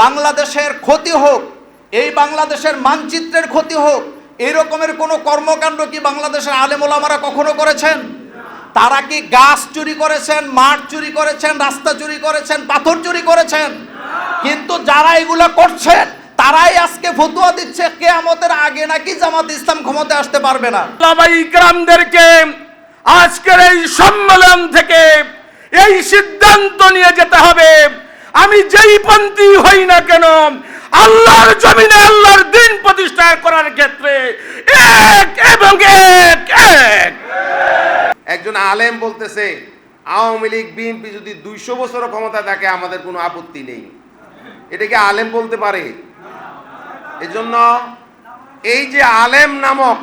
বাংলাদেশের ক্ষতি হোক, এই বাংলাদেশের মানচিত্রের ক্ষতি হোক, এই রকমের কোনো কর্মকাণ্ড কি বাংলাদেশের আলেমোলামারা কখনো করেছেন? তারা কি গাছ চুরি করেছেন, মাঠ চুরি করেছেন, রাস্তা চুরি করেছেন, পাথর চুরি করেছেন? কিন্তু যারা এগুলো করছেন, তারাই আজকে ফতুয়া দিচ্ছে, কেয়ামতের আগে নাকি জামাত ইসলাম ক্ষমতায় আসতে পারবে না। সাহাবাই গ্রামদেরকে আজকের এই সম্মেলন থেকে এই সিদ্ধান্ত নিয়ে যেতে হবে। আমি যেই পন্থী হই না কেন, আল্লাহর জমিনে আল্লাহর দিন প্রতিষ্ঠা করার ক্ষেত্রে এক এবং এক এক। একজন আলেম বলতেছে, আওয়ামী লীগ, বিএনপি যদি দুইশো বছর ক্ষমতা থাকে, আমাদের কোনো আপত্তি নেই। এটাকে আলেম বলতে পারে? এজন্য এই যে আলেম নামক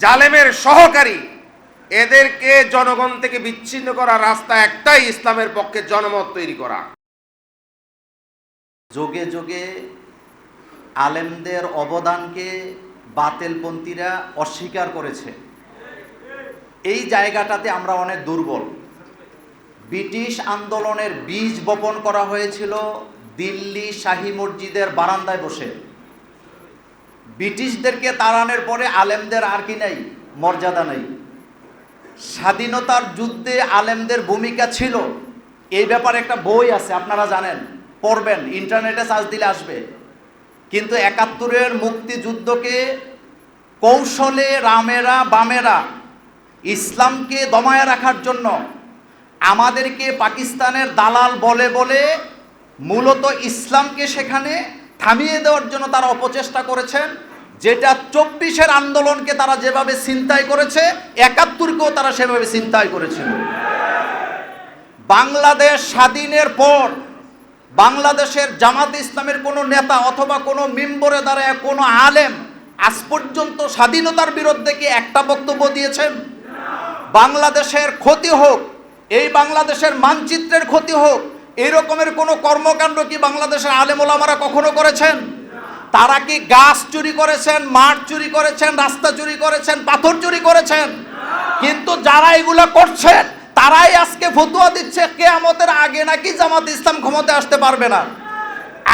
জালেমের সহকারী, এদেরকে জনগণ থেকে বিচ্ছিন্ন করার রাস্তা একটাই ইসলামের পক্ষে জনমত তৈরি করা। যোগে যোগে আলেমদের অবদানকে বাতেলপন্থীরা অস্বীকার করেছে। এই জায়গাটাতে আমরা অনেক দুর্বল। ব্রিটিশ আন্দোলনের বীজ বপন করা হয়েছিল দিল্লি শাহী মসজিদের বারান্দায় বসে। ব্রিটিশদেরকে তাড়ানোর পরে আলেমদের আর কি নেই, মর্যাদা নেই। স্বাধীনতার যুদ্ধে আলেমদের ভূমিকা ছিল। এই ব্যাপারে একটা বই আছে, আপনারা জানেন। পড়বেন, ইন্টারনেটে সার্চ দিলে আসবে। কিন্তু একাত্তরের মুক্তিযুদ্ধকে কৌশলে রামেরা, বামেরা, ইসলামকে দমায় রাখার জন্য আমাদেরকে পাকিস্তানের দালাল বলে বলে মূলত ইসলামকে সেখানে থামিয়ে দেওয়ার জন্য তারা অপচেষ্টা করেছেন, যেটা চব্বিশের আন্দোলনকে তারা যেভাবে চিন্তাই করেছে, একাত্তরকেও তারা সেভাবে চিন্তাই করেছিল। বাংলাদেশ স্বাধীনের পর বাংলাদেশের জামাত ইসলামের কোনো নেতা অথবা কোনো মেম্বরে দ্বারা কোনো আলেম আজ পর্যন্ত স্বাধীনতার বিরুদ্ধে কি একটা বক্তব্য দিয়েছেন? বাংলাদেশের ক্ষতি হোক, এই বাংলাদেশের মানচিত্রের ক্ষতি হোক, এই রকমের কোনো কর্মকাণ্ড কি বাংলাদেশের আলেমোলামারা কখনো করেছেন? তারা কি গাছ চুরি করেছেন, মাঠ চুরি করেছেন, রাস্তা চুরি করেছেন, পাথর চুরি করেছেন? কিন্তু যারা এগুলো করছেন তারাই আজকে ফতুয়া দিচ্ছে, কেয়ামতের আগে নাকি জামাত ইসলাম ক্ষমতায় আসতে পারবে না।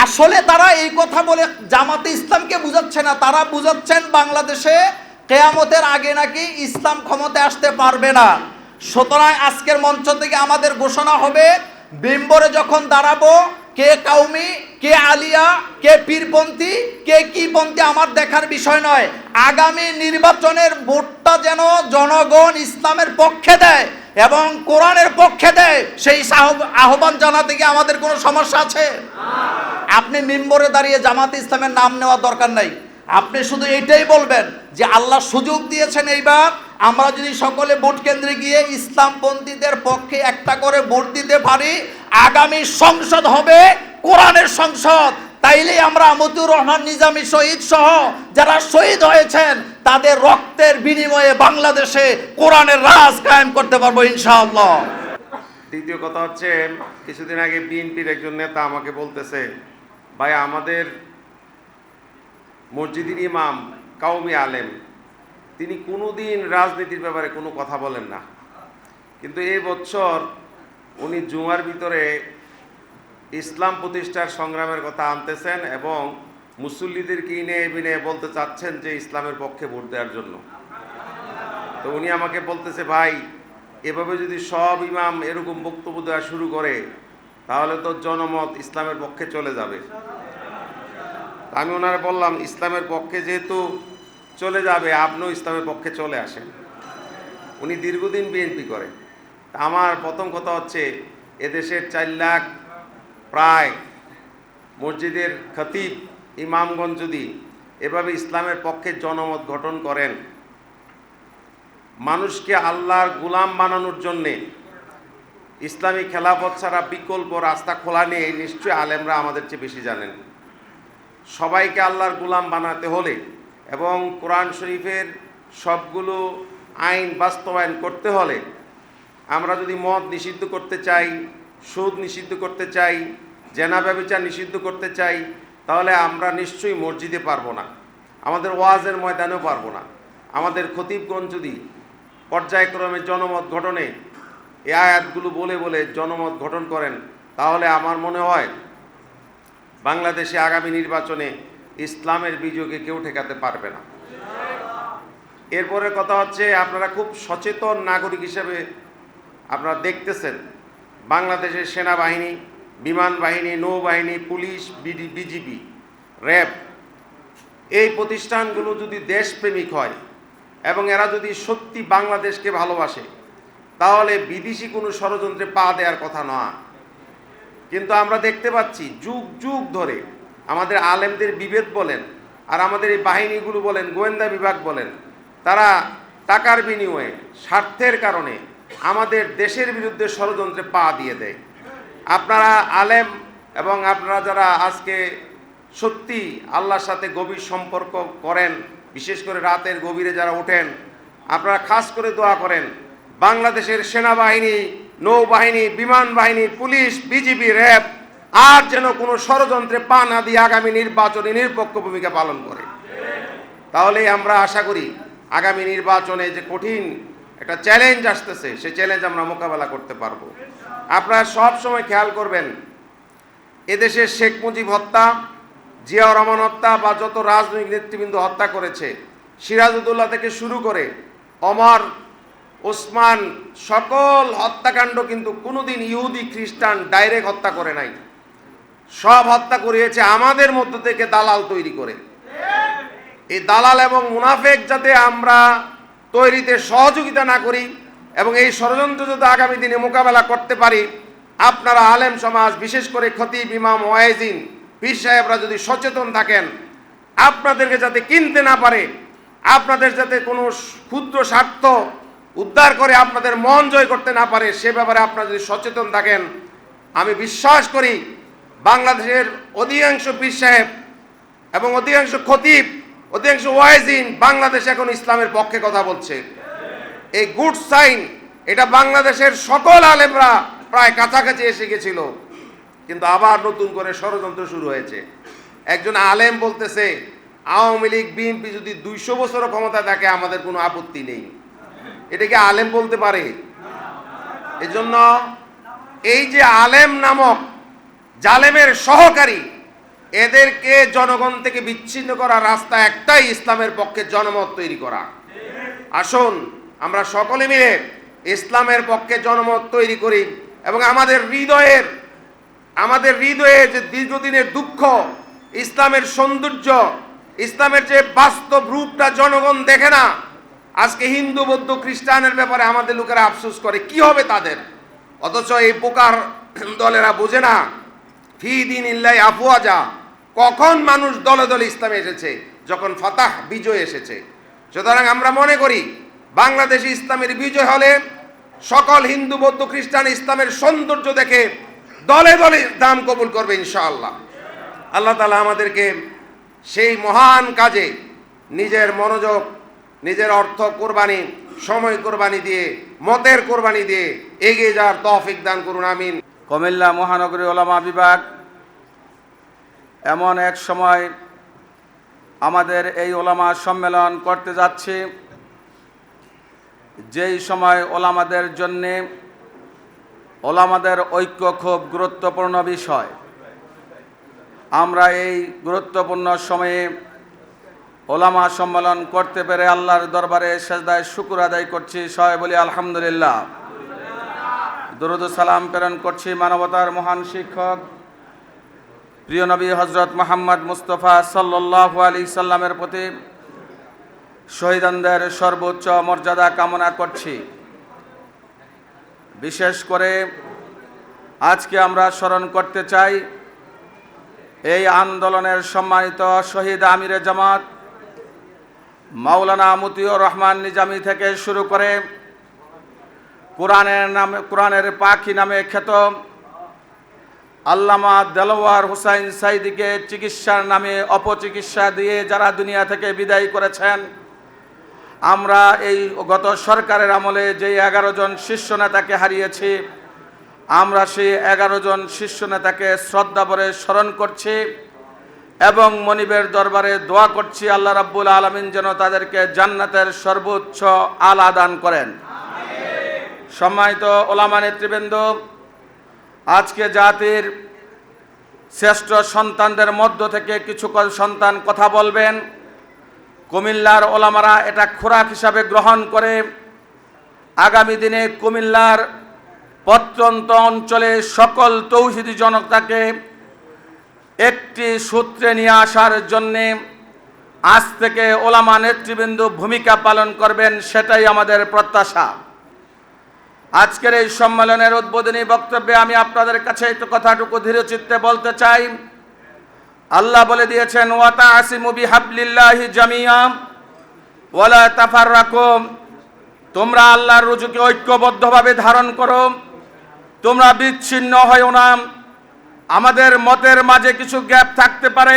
আসলে তারা এই কথা বলে জামাতে ইসলামকে বুঝাচ্ছে না, তারা বুঝাচ্ছেন বাংলাদেশে কেয়ামতের আগে নাকি ইসলাম ক্ষমতায় আসতে পারবে না। সুতরাং আজকের মঞ্চ থেকে আমাদের ঘোষণা হবে, বিম্বরে যখন দাঁড়াবো, কে কাউমি, কে আলিয়া, কে পীরপন্থী, কে কি পন্থী আমার দেখার বিষয় নয়। আগামী নির্বাচনের ভোটটা যেন জনগণ ইসলামের পক্ষে দেয়। এবং কোরআনের পক্ষে দেয় সেই আহ্বান জানাতে গিয়ে আমাদের কোনো সমস্যা আছে? আপনি মিম্বরে দাঁড়িয়ে জামাত ইসলামের নাম নেওয়া দরকার নাই। আপনি শুধু এইটাই বলবেন যে আল্লাহ সুযোগ দিয়েছেন এইবার আমরা যদি সকলে ভোট কেন্দ্রে গিয়ে ইসলামপন্থীদের পক্ষে একটা করে ভোট দিতে পারি, আগামী সংসদ হবে কোরআনের সংসদ। তাইলেই আমরা মতিউর রহমান নিজামী শহীদ সহ যারা শহীদ হয়েছেন তাদের রক্তের বিনিময়ে বাংলাদেশে কোরআনের রাজ কায়েম করতে পারব ইনশাআল্লাহ। দ্বিতীয় কথা হচ্ছে, কিছুদিন আগে বিএনপির একজন নেতা আমাকে বলতেছে, ভাই, আমাদের মসজিদের ইমাম কাউমি আলেম, তিনি কোনোদিন রাজনীতির ব্যাপারে কোনো কথা বলেন না। কিন্তু এই বছর উনি জুমার ভিতরে ইসলাম প্রতিষ্ঠার সংগ্রামের কথা আনতেছেন এবং মুসল্লিদেরকে ইনে বিনে বলতে চাচ্ছেন যে ইসলামের পক্ষে ভোট দেওয়ার জন্য। তো উনি আমাকে বলতেছে, ভাই, এভাবে যদি সব ইমাম এরকম বক্তব্য দেওয়া শুরু করে, তাহলে তো জনমত ইসলামের পক্ষে চলে যাবে। আমি ওনারা বললাম, ইসলামের পক্ষে যেহেতু চলে যাবে, আপনিও ইসলামের পক্ষে চলে আসেন। উনি দীর্ঘদিন বিএনপি করে। আমার প্রথম কথা হচ্ছে, এদেশের চার লাখ প্রায় মসজিদের খতিব ইমামগঞ্জ যদি এভাবে ইসলামের পক্ষে জনমত গঠন করেন, মানুষকে আল্লাহর গুলাম বানানোর জন্যে ইসলামী খেলাফত ছাড়া বিকল্প রাস্তা খোলা নিয়ে নিশ্চয়ই আলেমরা আমাদের চেয়ে বেশি জানেন। সবাইকে আল্লাহর গুলাম বানাতে হলে এবং কোরআন শরীফের সবগুলো আইন বাস্তবায়ন করতে হলে আমরা যদি মদ নিষিদ্ধ করতে চাই, সুদ নিষিদ্ধ করতে চাই, জেনা ব্যবচার নিষিদ্ধ করতে চাই তাহলে আমরা নিশ্চয়ই মসজিদে পারব না। আমাদের ওয়াজের ময়দানেও পারব না। আমাদের খতিবগঞ্জ যদি পর্যায়ক্রমে জনমত গঠনে এ আয়াতগুলো বলে বলে জনমত গঠন করেন, তাহলে আমার মনে হয় বাংলাদেশে আগামী নির্বাচনে ইসলামের বিজয়কে কেউ ঠেকাতে পারবে না। এরপরে কথা হচ্ছে, আপনারা খুব সচেতন নাগরিক হিসেবে আপনারা দেখতেছেন, বাংলাদেশের সেনাবাহিনী বিমান বাহিনী, নৌবাহিনী, পুলিশ, বিডি, বিজিবি, র্যাব, এই প্রতিষ্ঠানগুলো যদি দেশপ্রেমিক হয় এবং এরা যদি সত্যি বাংলাদেশকে ভালোবাসে, তাহলে বিদেশি কোনো ষড়যন্ত্রে পা দেওয়ার কথা নয় কিন্তু আমরা দেখতে পাচ্ছি যুগ যুগ ধরে আমাদের আলেমদের বিভেদ বলেন আর আমাদের এই বাহিনীগুলো বলেন, গোয়েন্দা বিভাগ বলেন, তারা টাকার বিনিময়ে স্বার্থের কারণে আমাদের দেশের বিরুদ্ধে ষড়যন্ত্রে পা দিয়ে দেয়। আপনারা আলেম এবং আপনারা যারা আজকে সত্যি আল্লাহর সাথে গভীর সম্পর্ক করেন, বিশেষ করে রাতের গভীরে যারা ওঠেন, আপনারা খাস করে দোয়া করেন, বাংলাদেশের সেনাবাহিনী, নৌবাহিনী, বিমান বাহিনী, পুলিশ, বিজিবি, র্যাব, আর যেন কোনো ষড়যন্ত্রে পা না দিয়ে আগামী নির্বাচনে নিরপেক্ষ ভূমিকা পালন করে। তাহলে আমরা আশা করি, আগামী নির্বাচনে যে কঠিন একটা চ্যালেঞ্জ আসতেছে সেই চ্যালেঞ্জ আমরা মোকাবেলা করতে পারব। আপনারা সব সময় খেয়াল করবেন এদেশের শেখ মুজিব হত্যা, জিয়াউর রহমান হত্যা বা যত রাজনৈতিক নেতৃবৃন্দ হত্যা করেছে, সিরাজউদ্দৌলা থেকে শুরু করে অমর ওসমান, সকল হত্যাকাণ্ড কিন্তু কোনোদিন ইহুদি, খ্রিস্টান ডাইরেক্ট হত্যা করে নাই। সব হত্যা করিয়েছে আমাদের মধ্য থেকে দালাল তৈরি করে। এই দালাল এবং মুনাফেক যাতে আমরা তৈরিতে সহযোগিতা না করি এবং এই ষড়যন্ত্র যাতে আগামী দিনে মোকাবেলা করতে পারি, আপনারা আলেম সমাজ, বিশেষ করে খতিব ইমাম ওয়াইজিন, পীর সাহেবরা যদি সচেতন থাকেন, আপনাদেরকে যাতে কিনতে না পারে, আপনাদের যাতে কোনো ক্ষুদ্র স্বার্থ উদ্ধার করে আপনাদের মন জয় করতে না পারে, সে ব্যাপারে আপনারা যদি সচেতন থাকেন, আমি বিশ্বাস করি বাংলাদেশের অধিকাংশ পীর সাহেব এবং অধিকাংশ খতিব অধিকাংশ ওয়াইজিন বাংলাদেশ এখন ইসলামের পক্ষে কথা বলছে। এই গুড সাইন, এটা বাংলাদেশের সকল আলেমরা প্রায় কাছাকাছি এসে গেছিল। কিন্তু আবার নতুন করে ষড়যন্ত্র শুরু হয়েছে। একজন আলেম বলতেছে, আওয়ামী লীগ, বিএনপি যদি দুইশো বছরও ক্ষমতা থাকে, আমাদের কোনো আপত্তি নেই। এটাকে আলেম বলতে পারে? এজন্য এই যে আলেম নামক জালেমের সহকারী এদেরকে জনগণ থেকে বিচ্ছিন্ন করার রাস্তা একটাই ইসলামের পক্ষে জনমত তৈরি করা। আসুন, আমরা সকলে মিলে ইসলামের পক্ষে জনমত তৈরি করি এবং আমাদের হৃদয়ের, আমাদের হৃদয়ে যে দীর্ঘদিনের দুঃখ, ইসলামের সৌন্দর্য, ইসলামের যে বাস্তব রূপটা জনগণ দেখে না, আজকে হিন্দু, বৌদ্ধ, খ্রিস্টানের ব্যাপারে আমাদের লোকেরা আফসোস করে, কি হবে তাদের? অথচ এই প্রকার দলেরা বোঝে না, ফি দিন ইল্লাই আফওয়াজা। কখন মানুষ দলে দলে ইসলামে এসেছে? যখন ফাতাহ বিজয় এসেছে। সুতরাং আমরা মনে করি, বাংলাদেশে ইসলামের বিজয় হলে সকল হিন্দু, বৌদ্ধ, খ্রিস্টান ইসলামের সৌন্দর্য দেখে দলে দলে দাম কবুল করবে ইনশাআল্লাহ। আল্লাহ তালা আমাদেরকে সেই মহান কাজে নিজের মনোযোগ, নিজের অর্থ কোরবানি, সময় কোরবানি দিয়ে, মতের কোরবানি দিয়ে এগিয়ে যাওয়ার তৌফিক দান করুন, আমিন। কমিল্লা মহানগরী ওলামা বিভাগ এমন এক সময় আমাদের এই ওলামা সম্মেলন করতে যাচ্ছি। যেই সময় ওলামাদের জন্যে ওলামাদের ঐক্য খুব গুরুত্বপূর্ণ বিষয়। আমরা এই গুরুত্বপূর্ণ সময়ে ওলামা সম্মেলন করতে পেরে আল্লাহর দরবারে সেজদায় শুকুর আদায় করছি। সবাই বলি আলহামদুলিল্লাহ। দরুদ সালাম প্রেরণ করছি মানবতার মহান শিক্ষক প্রিয় নবী হজরত মোহাম্মদ মুস্তফা সাল্লাহ আলী সাল্লামের প্রতি শহীদানদের সর্বোচ্চ মর্যাদা কামনা করছি। বিশেষ করে আজকে আমরা স্মরণ করতে চাই এই আন্দোলনের সম্মানিত শহীদ আমিরে জামাত, মাওলানা মতিউর রহমান নিজামি থেকে শুরু করে কোরআনের নামে, কোরআনের পাখি নামে খ্যাত আল্লামা দেলোয়ার হুসাইন সাইদিকে চিকিৎসার নামে অপচিকিৎসা দিয়ে যারা দুনিয়া থেকে বিদায় করেছেন, আমরা এই গত সরকারের আমলে যে এগারো জন শীর্ষ নেতাকে হারিয়েছি, আমরা সেই এগারো জন শীর্ষ নেতাকে শ্রদ্ধা ভরে স্মরণ করছি এবং মনিবের দরবারে দোয়া করছি, আল্লাহ রাব্বুল আলমিন যেন তাদেরকে জান্নাতের সর্বোচ্চ আলা দান করেন। সম্মানিত ওলামা নেতৃবৃন্দ আজকে জাতির শ্রেষ্ঠ সন্তানদের মধ্য থেকে কিছু সন্তান কথা বলবেন। কুমিল্লার ওলামারা এটা খোরাক হিসাবে গ্রহণ করে। আগামী দিনে কুমিল্লার প্রত্যন্ত অঞ্চলে সকল তৌহিদি জনতাকে একটি সূত্রে নিয়ে আসার জন্যে আজ থেকে ওলামা নেতৃবৃন্দ ভূমিকা পালন করবেন, সেটাই আমাদের প্রত্যাশা। আজকের এই সম্মেলনের উদ্বোধনী বক্তব্যে আমি আপনাদের কাছে একটু কথাটুকু ধীরে চিত্তে বলতে চাই। আল্লাহ বলে দিয়েছেন ওয়াতা আসিমু বিহাবলিল্লাহি জামিয়া ওয়ালা তাফাররাকুম। তোমরা আল্লাহর রুজুকে ঐক্যবদ্ধভাবে ধারণ করো, তোমরা বিচ্ছিন্ন হয়েও না। আমাদের মতের মাঝে কিছু গ্যাপ থাকতে পারে,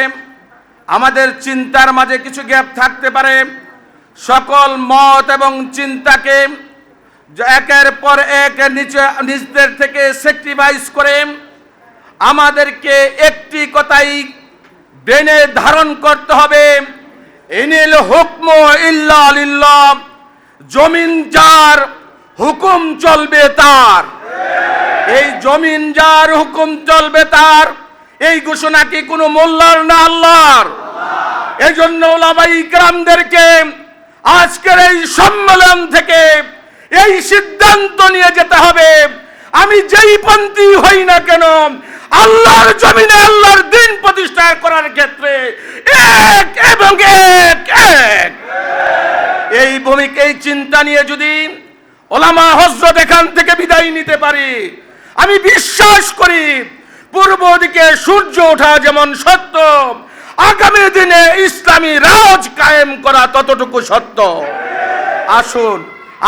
আমাদের চিন্তার মাঝে কিছু গ্যাপ থাকতে পারে। সকল মত এবং চিন্তাকে একের পর এক নিচে, নিজদের থেকে স্যাক্রিফাইস করে আমাদেরকে একটি কথাই বেনে ধারণ করতে হবে। ইনিল হুকম ইল্লা জমিন যার হুকুম চলবে তার। এই জমিন যার হুকুম চলবে তার, এই ঘোষণা কি কোনো মোল্লার না আল্লাহর? এই জন্য ওলামাই গ্রামদেরকে আজকের এই সম্মেলন থেকে এই সিদ্ধান্ত নিয়ে যেতে হবে। আমি যেই পন্থী হই না কেন, আল্লাহর জমিনে আল্লাহর দিন প্রতিষ্ঠা করার ক্ষেত্রে এক এবং এক এক। এই ভূমিকা, এই চিন্তা নিয়ে যদি ওলামা হজরত এখান থেকে বিদায় নিতে পারি, আমি বিশ্বাস করি পূর্ব দিকে সূর্য ওঠা যেমন সত্য, আগামী দিনে ইসলামী রাজ কায়েম করা ততটুকু সত্য। আসুন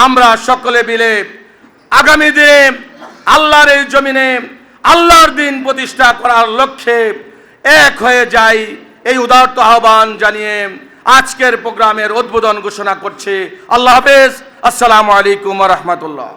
আমরা সকলে মিলে আগামী দিনে আল্লাহর এই জমিনে আল্লাহর দিন প্রতিষ্ঠা করার লক্ষ্যে এক হয়ে যাই। এই উদারত আহ্বান জানিয়ে আজকের প্রোগ্রামের উদ্বোধন ঘোষণা করছে। আল্লাহ হাফেজ। আসসালামু আলাইকুম রহমতুল্লাহ।